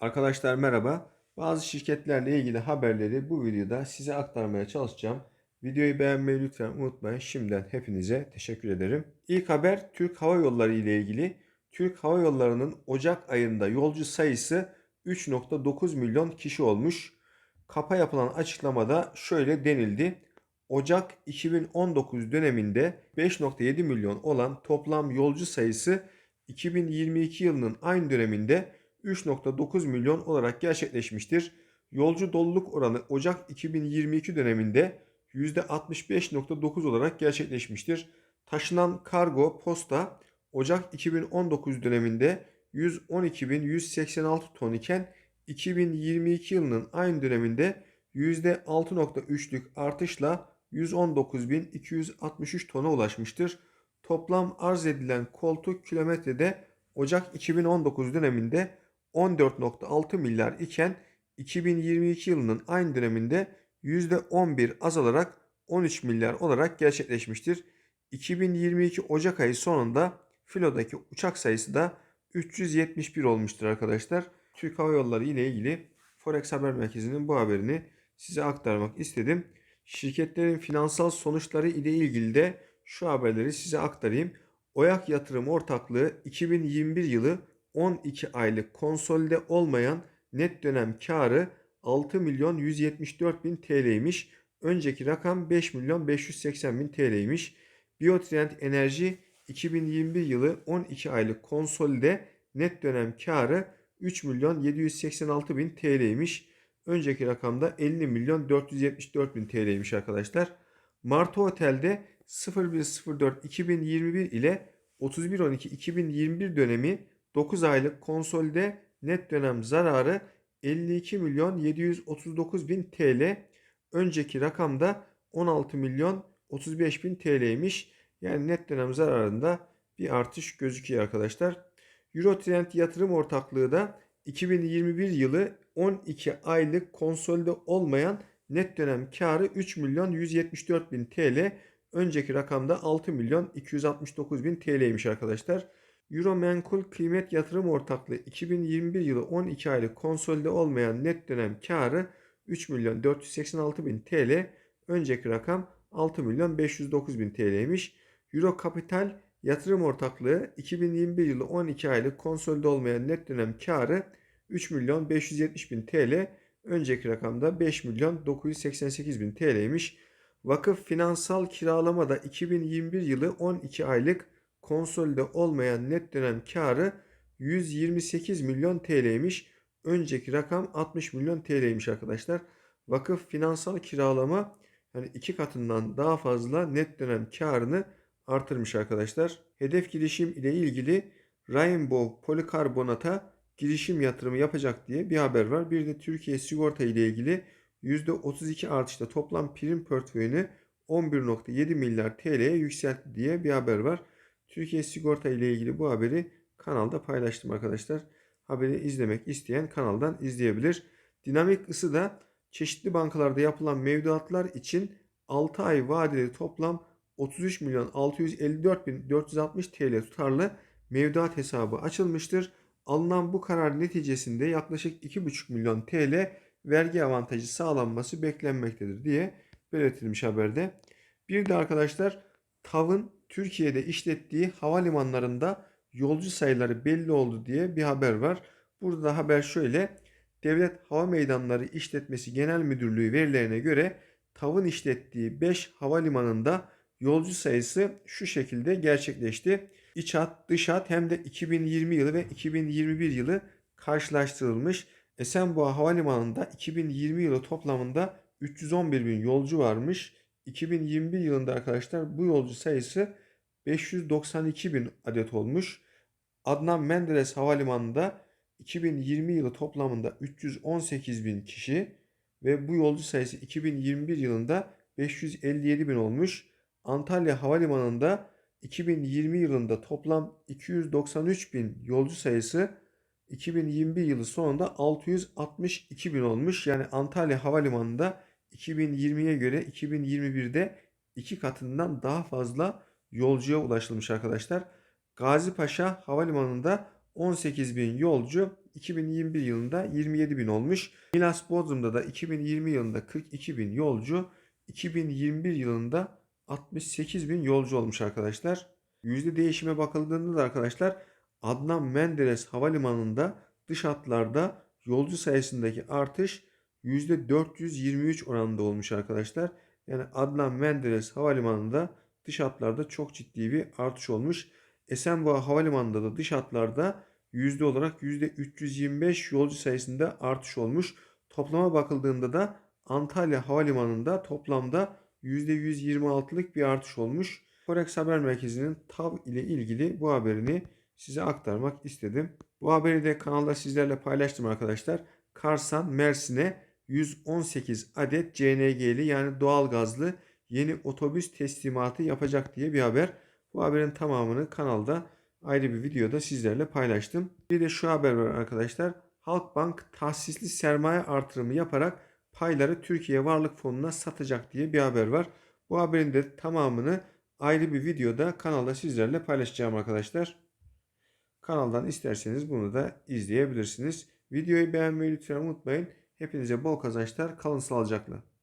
Arkadaşlar merhaba. Bazı şirketlerle ilgili haberleri bu videoda size aktarmaya çalışacağım. Videoyu beğenmeyi lütfen unutmayın. Şimdiden hepinize teşekkür ederim. İlk haber Türk Hava Yolları ile ilgili. Türk Hava Yolları'nın Ocak ayında yolcu sayısı 3.9 milyon kişi olmuş. Kapa yapılan açıklamada şöyle denildi. Ocak 2019 döneminde 5.7 milyon olan toplam yolcu sayısı 2022 yılının aynı döneminde 3.9 milyon olarak gerçekleşmiştir. Yolcu doluluk oranı Ocak 2022 döneminde %65.9 olarak gerçekleşmiştir. Taşınan kargo, posta Ocak 2019 döneminde 112.186 ton iken 2022 yılının aynı döneminde %6.3'lük artışla 119.263 tona ulaşmıştır. Toplam arz edilen koltuk kilometrede Ocak 2019 döneminde 14.6 milyar iken 2022 yılının aynı döneminde %11 azalarak 13 milyar olarak gerçekleşmiştir. 2022 Ocak ayı sonunda filodaki uçak sayısı da 371 olmuştur arkadaşlar. Türk Hava Yolları ile ilgili Forex Haber Merkezi'nin bu haberini size aktarmak istedim. Şirketlerin finansal sonuçları ile ilgili de şu haberleri size aktarayım. Oyak Yatırım Ortaklığı 2021 yılı 12 aylık konsolide olmayan net dönem karı 6 milyon 174 bin TL'ymiş. Önceki rakam 5 milyon 580 bin TL'ymiş. Biotrend Enerji 2021 yılı 12 aylık konsolide net dönem karı 3 milyon 786 bin TL'ymiş. Önceki rakamda 50 milyon 474 bin TL'ymiş arkadaşlar. Martı Otel'de 0104 2021 ile 3112 2021 dönemi 9 aylık konsolide net dönem zararı 52 milyon 739 bin TL. Önceki rakamda 16 milyon 35 bin TL'ymiş. Yani net dönem zararında bir artış gözüküyor arkadaşlar. Eurotrend yatırım ortaklığı da 2021 yılı 12 aylık konsolide olmayan net dönem karı 3 milyon 174 bin TL. Önceki rakamda 6 milyon 269 bin TL'ymiş arkadaşlar. Euro Menkul Kıymet Yatırım Ortaklığı 2021 yılı 12 aylık konsolide olmayan net dönem karı 3 milyon 486 bin TL. Önceki rakam 6 milyon 509 bin TL'ymiş. Euro Kapital Yatırım Ortaklığı 2021 yılı 12 aylık konsolide olmayan net dönem karı 3 milyon 570 bin TL. Önceki rakamda 5 milyon 988 bin TL'ymiş. Vakıf Finansal Kiralamada 2021 yılı 12 aylık konsolide olmayan net dönem karı 128 milyon TL'ymiş. Önceki rakam 60 milyon TL'ymiş arkadaşlar. Vakıf finansal kiralama yani iki katından daha fazla net dönem karını artırmış arkadaşlar. Hedef girişim ile ilgili Rainbow polikarbonata girişim yatırımı yapacak diye bir haber var. Bir de Türkiye sigorta ile ilgili %32 artışla toplam prim portföyünü 11.7 milyar TL'ye yükseltti diye bir haber var. Türkiye sigorta ile ilgili bu haberi kanalda paylaştım arkadaşlar. Haberi izlemek isteyen kanaldan izleyebilir. Dinamik ısı da çeşitli bankalarda yapılan mevduatlar için 6 ay vadeli toplam 33 milyon 654 bin 460 TL tutarlı mevduat hesabı açılmıştır. Alınan bu karar neticesinde yaklaşık 2,5 milyon TL vergi avantajı sağlanması beklenmektedir diye belirtilmiş haberde. Bir de arkadaşlar TAV'ın Türkiye'de işlettiği havalimanlarında yolcu sayıları belli oldu diye bir haber var. Burada haber şöyle. Devlet Hava Meydanları İşletmesi Genel Müdürlüğü verilerine göre TAV'ın işlettiği 5 havalimanında yolcu sayısı şu şekilde gerçekleşti. İç hat, dış hat hem de 2020 yılı ve 2021 yılı karşılaştırılmış. Esenboğa Havalimanı'nda 2020 yılı toplamında 311 bin yolcu varmış. 2021 yılında arkadaşlar bu yolcu sayısı 592 bin adet olmuş. Adnan Menderes Havalimanı'nda 2020 yılı toplamında 318 bin kişi ve bu yolcu sayısı 2021 yılında 557 bin olmuş. Antalya Havalimanı'nda 2020 yılında toplam 293 bin yolcu sayısı 2021 yılı sonunda 662 bin olmuş. Yani Antalya Havalimanı'nda 2020'ye göre 2021'de iki katından daha fazla yolcuya ulaşılmış arkadaşlar. Gazi Paşa Havalimanı'nda 18 bin yolcu 2021 yılında 27 bin olmuş. Milas Bodrum'da da 2020 yılında 42 bin yolcu 2021 yılında 68 bin yolcu olmuş arkadaşlar. Yüzde değişime bakıldığında da arkadaşlar Adnan Menderes Havalimanı'nda dış hatlarda yolcu sayısındaki artış %423 oranında olmuş arkadaşlar. Yani Adnan Menderes Havalimanı'nda dış hatlarda çok ciddi bir artış olmuş. Esenboğa Havalimanı'nda da dış hatlarda yüzde olarak %325 yolcu sayısında artış olmuş. Toplama bakıldığında da Antalya Havalimanı'nda toplamda %126'lık bir artış olmuş. Forex Haber Merkezi'nin TAV ile ilgili bu haberini size aktarmak istedim. Bu haberi de kanalda sizlerle paylaştım arkadaşlar. Karsan Mersin'e 118 adet CNG'li yani doğal gazlı yeni otobüs teslimatı yapacak diye bir haber. Bu haberin tamamını kanalda ayrı bir videoda sizlerle paylaştım. Bir de şu haber var arkadaşlar. Halkbank tahsisli sermaye artırımı yaparak payları Türkiye Varlık Fonu'na satacak diye bir haber var. Bu haberin de tamamını ayrı bir videoda kanalda sizlerle paylaşacağım arkadaşlar. Kanaldan isterseniz bunu da izleyebilirsiniz. Videoyu beğenmeyi lütfen unutmayın. Hepinize bol kazançlar. Kalın sağlıcakla.